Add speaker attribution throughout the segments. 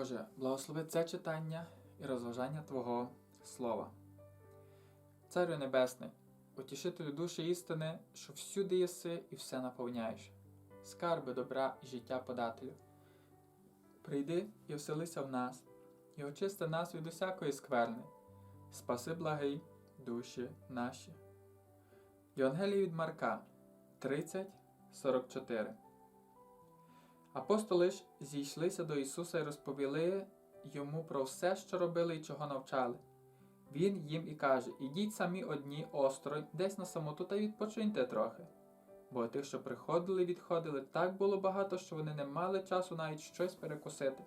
Speaker 1: Боже, благослови це читання і розважання Твого Слова. Царю Небесний, утішителю душі істини, що всюди єси і все наповняєш, скарби добра і життя подателю. Прийди і вселися в нас, і очисти нас від усякої скверни, спаси благий душі наші. Євангелії від Марка 30.44 Апостоли ж зійшлися до Ісуса і розповіли йому про все, що робили і чого навчали. Він їм і каже: Ідіть самі одні осторонь, десь на самоту та відпочиньте трохи. Бо тих, що приходили і відходили, так було багато, що вони не мали часу навіть щось перекусити.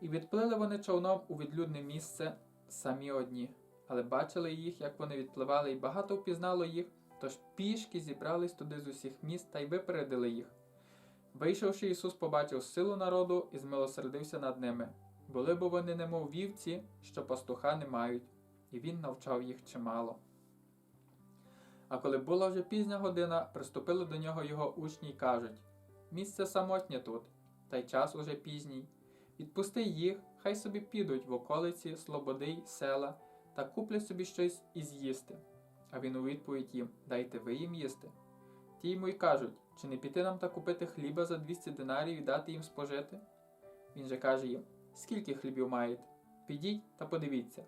Speaker 1: І відплили вони човном у відлюдне місце самі одні, але бачили їх, як вони відпливали, і багато впізнало їх, тож пішки зібрались туди з усіх міст та й випередили їх. Вийшовши, Ісус побачив силу народу і змилосердився над ними. Були бо вони немов вівці, що пастуха не мають, і він навчав їх чимало. А коли була вже пізня година, приступили до нього його учні й кажуть Місце самотнє тут, та й час уже пізній. Відпусти їх, хай собі підуть в околиці, слободи й села та куплять собі щось і з'їсти. А він у відповідь їм Дайте ви їм їсти. Ті йому й кажуть, чи не піти нам та купити хліба за 200 динарів і дати їм спожити? Він же каже їм, скільки хлібів маєте? Підіть та подивіться.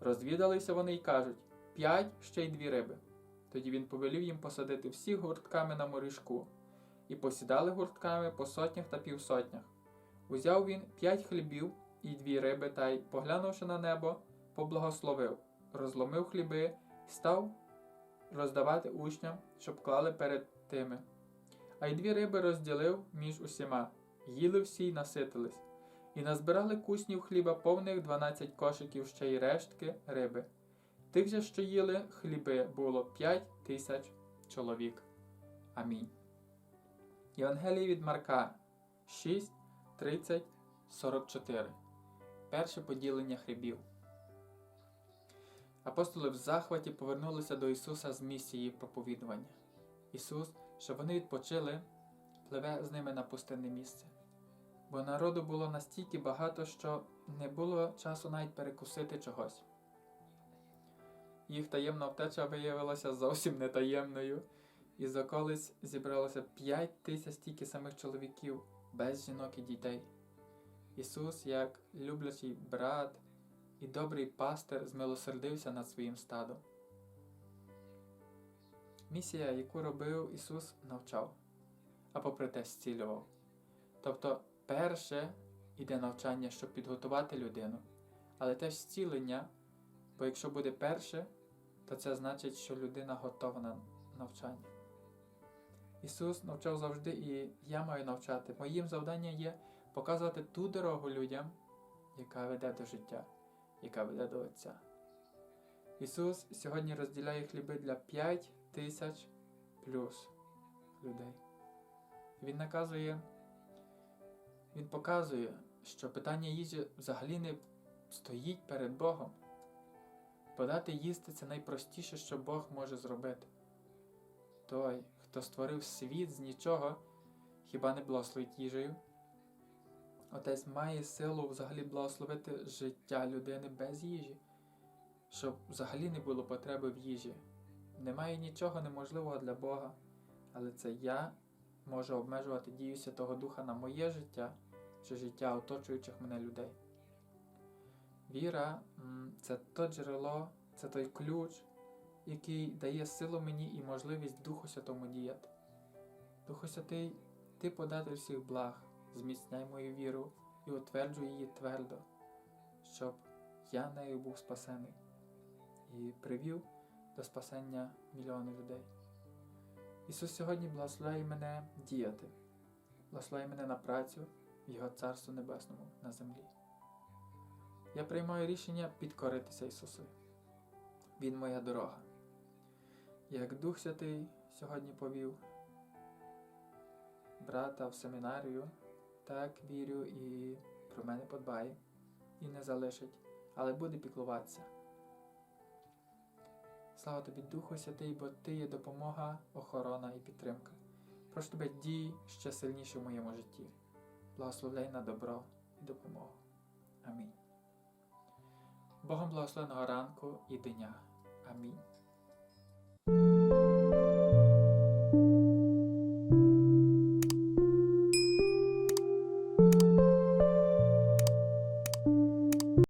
Speaker 1: Розвідалися вони й кажуть п'ять ще й дві риби. Тоді він повелів їм посадити всіх гуртками на морішку, і посідали гуртками по сотнях та півсотнях. Узяв він п'ять хлібів і дві риби та й, поглянувши на небо, поблагословив, розломив хліби і став роздавати учням, щоб клали перед тими. А й дві риби розділив між усіма, їли всі й наситились, і назбирали куснів хліба повних дванадцять кошиків ще й рештки риби. Тих же, що їли хліби, було п'ять тисяч чоловік. Амінь. Євангелії від Марка 6, 30, 44. Перше поділення хлібів. Апостоли в захваті повернулися до Ісуса з місії проповідування. Ісус, щоб вони відпочили, пливе з ними на пустинне місце. Бо народу було настільки багато, що не було часу навіть перекусити чогось. Їх таємна втеча виявилася зовсім не таємною, і з околиць зібралося п'ять тисяч стільки самих чоловіків, без жінок і дітей. Ісус, як люблячий брат і добрий пастир, змилосердився над своїм стадом. Місія, яку робив Ісус, навчав, а попри те зцілював. Тобто, перше йде навчання, щоб підготувати людину, але теж зцілення, бо якщо буде перше, то це значить, що людина готова на навчання. Ісус навчав завжди, і я маю навчати. Моїм завданням є показувати ту дорогу людям, яка веде до життя, яка веде до Отця. Ісус сьогодні розділяє хліби для 5 тисяч плюс людей. Він наказує, Він показує, що питання їжі взагалі не стоїть перед Богом. Подати їсти це найпростіше, що Бог може зробити. Той, хто створив світ з нічого, хіба не благословить їжею? Отець має силу взагалі благословити життя людини без їжі, щоб взагалі не було потреби в їжі. Немає нічого неможливого для Бога, але це я можу обмежувати дію Святого Духа на моє життя чи життя оточуючих мене людей. Віра це то джерело, це той ключ, який дає силу мені і можливість Духу Святому діяти. Духу Святий, Ти податель всіх благ, зміцняй мою віру і утверджуй її твердо, щоб я нею був спасений і привів до спасення мільйони людей. Ісус сьогодні благословляє мене діяти, благословляє мене на працю в Його Царству Небесному на землі. Я приймаю рішення підкоритися Ісусу. Він моя дорога. Як Дух Святий сьогодні повів брата в семінарію, так вірю і про мене подбає, і не залишить, але буде піклуватися. Слава тобі, Духу Святий, бо Ти є допомога, охорона і підтримка. Прошу тебе дій ще сильніше в моєму житті. Благословляй на добро і допомогу. Амінь. Богом благословеного ранку і дня. Амінь.